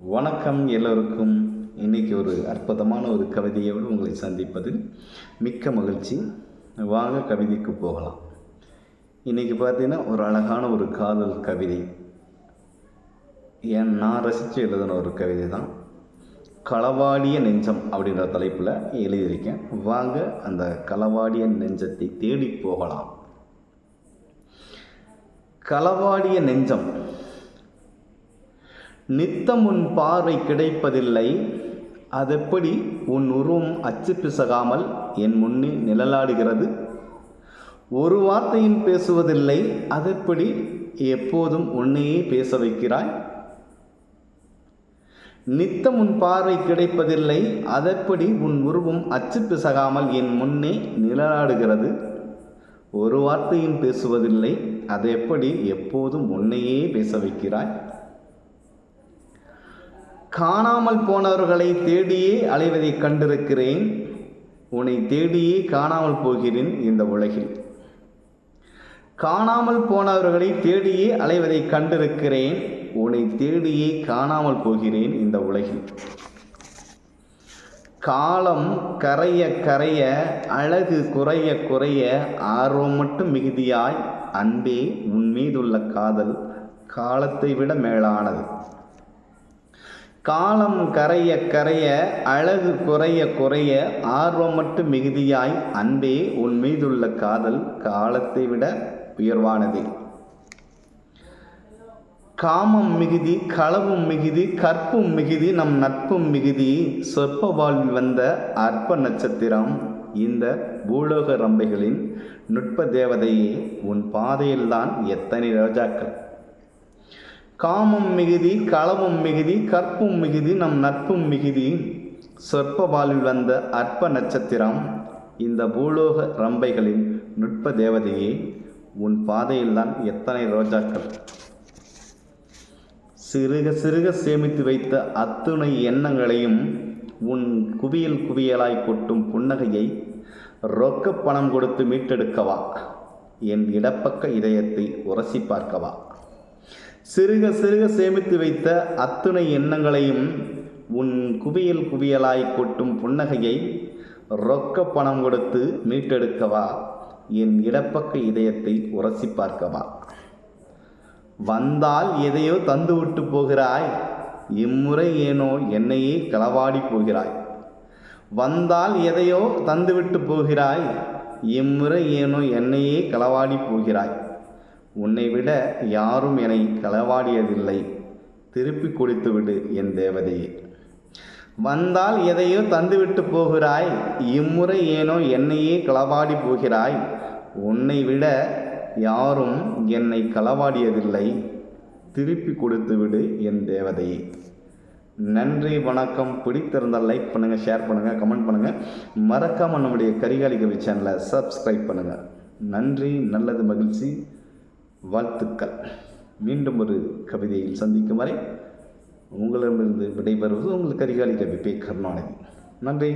வணக்கம் எல்லோருக்கும். இன்றைக்கி ஒரு அற்புதமான ஒரு கவிதையோடு உங்களை சந்திப்பது மிக்க மகிழ்ச்சி. வாங்க கவிதைக்கு போகலாம். இன்றைக்கி பார்த்தீங்கன்னா ஒரு அழகான ஒரு காதல் கவிதை. ஏன் நான் ரசித்து எழுதின ஒரு கவிதை தான் களவாடிய நெஞ்சம் அப்படின்ற தலைப்பில் எழுதியிருக்கேன். வாங்க அந்த களவாடிய நெஞ்சத்தை தேடி போகலாம். களவாடிய நெஞ்சம் நித்தம் உன் பார்வை கிடைப்பதில்லை. அதெப்படி உன் உருவம் அச்சு பிசகாமல் என் முன்னே நிழலாடுகிறது? ஒரு வார்த்தையும் பேசுவதில்லை. அதெப்படி எப்போதும் உன்னையே பேச வைக்கிறாய்? நித்தம் உன் பார்வை கிடைப்பதில்லை. அதெப்படி உன் உருவம் அச்சு பிசகாமல் என் முன்னே நிழலாடுகிறது? ஒரு வார்த்தையும் பேசுவதில்லை. அதை எப்படி எப்போதும் உன்னையே பேச வைக்கிறாய்? காணாமல் போனவர்களை தேடியே அலைவதை கண்டிருக்கிறேன். உன்னை தேடியே காணாமல் போகிறேன் இந்த உலகில். காணாமல் போனவர்களை தேடியே அலைவதை கண்டிருக்கிறேன். உன்னை தேடியே காணாமல் போகிறேன் இந்த உலகில். காலம் கரைய கரைய அழகு குறைய குறைய ஆர்வம் மட்டும் மிகுதியாய் அன்பே உன் மீதுள்ள காதல் காலத்தை விட மேலானது. காலம் கரைய கரைய அழகு குறைய குறைய ஆர்வம் மட்டும் மிகுதியாய் அன்பே உன் மீதுள்ள காதல் காலத்தை விட உயர்வானது. காமம் மிகுதி களவும் மிகுதி கற்பும் மிகுதி நம் நட்பும் மிகுதி சொற்ப வாழ்வில் வந்த அற்ப நட்சத்திரம் இந்த பூலோக ரம்பைகளின் நுட்ப தேவதையே உன் பாதையில்தான் எத்தனை ரோஜாக்கள். காமம் மிகுதி களமும் மிகுதி கற்பும் மிகுதி நம் நட்பும் மிகுதி. சொற்ப வாழ்வில் வந்த அற்ப நட்சத்திரம் இந்த பூலோக ரம்பைகளின் நுட்ப தேவதையே உன் பாதையில்தான் எத்தனை ரோஜாக்கள்? சிறுக சிறுக சேமித்து வைத்த அத்துணை எண்ணங்களையும் உன் குவியல் குவியலாய் கொட்டும் புன்னகையை ரொக்க பணம் கொடுத்து மீட்டெடுக்கவா? என் இடப்பக்க இதயத்தை உரசி பார்க்கவா? சிறுக சிறுக சேமித்து வைத்த அத்துணை எண்ணங்களையும் உன் குவியல் குவியலாய் கொட்டும் புன்னகையை ரொக்க பணம் கொடுத்து மீட்டெடுக்கவா? என் இடப்பக்க இதயத்தை உரசி பார்க்கவா? வந்தால் எதையோ தந்து விட்டு போகிறாய். இம்முறை ஏனோ என்னையே களவாடி போகிறாய். வந்தால் எதையோ தந்துவிட்டு போகிறாய். இம்முறை ஏனோ என்னையே களவாடி போகிறாய். உன்னை விட யாரும் என்னை களவாடியதில்லை. திருப்பி கொடுத்து விடு என் தேவதையே வந்தால் எதையோ தந்துவிட்டு போகிறாய். இம்முறை ஏனோ என்னையே களவாடி போகிறாய். உன்னை விட யாரும் என்னை களவாடியதில்லை. திருப்பி கொடுத்து விடு என் தேவதையே நன்றி வணக்கம். பிடித்திருந்தால் லைக் பண்ணுங்கள் ஷேர் பண்ணுங்கள் கமெண்ட் பண்ணுங்கள் மறக்காமல் நம்முடைய கரிகாலிகவி சேனலை சப்ஸ்கிரைப் பண்ணுங்கள் நன்றி நல்லது மகிழ்ச்சி. வாழ்த்துக்கள். மீண்டும் ஒரு கவிதையில் சந்திக்கும் வரை உங்களிடமிருந்து விடைபெறுவது உங்கள் கரிகாலி கவி பே கருணாநிதி. நன்றி.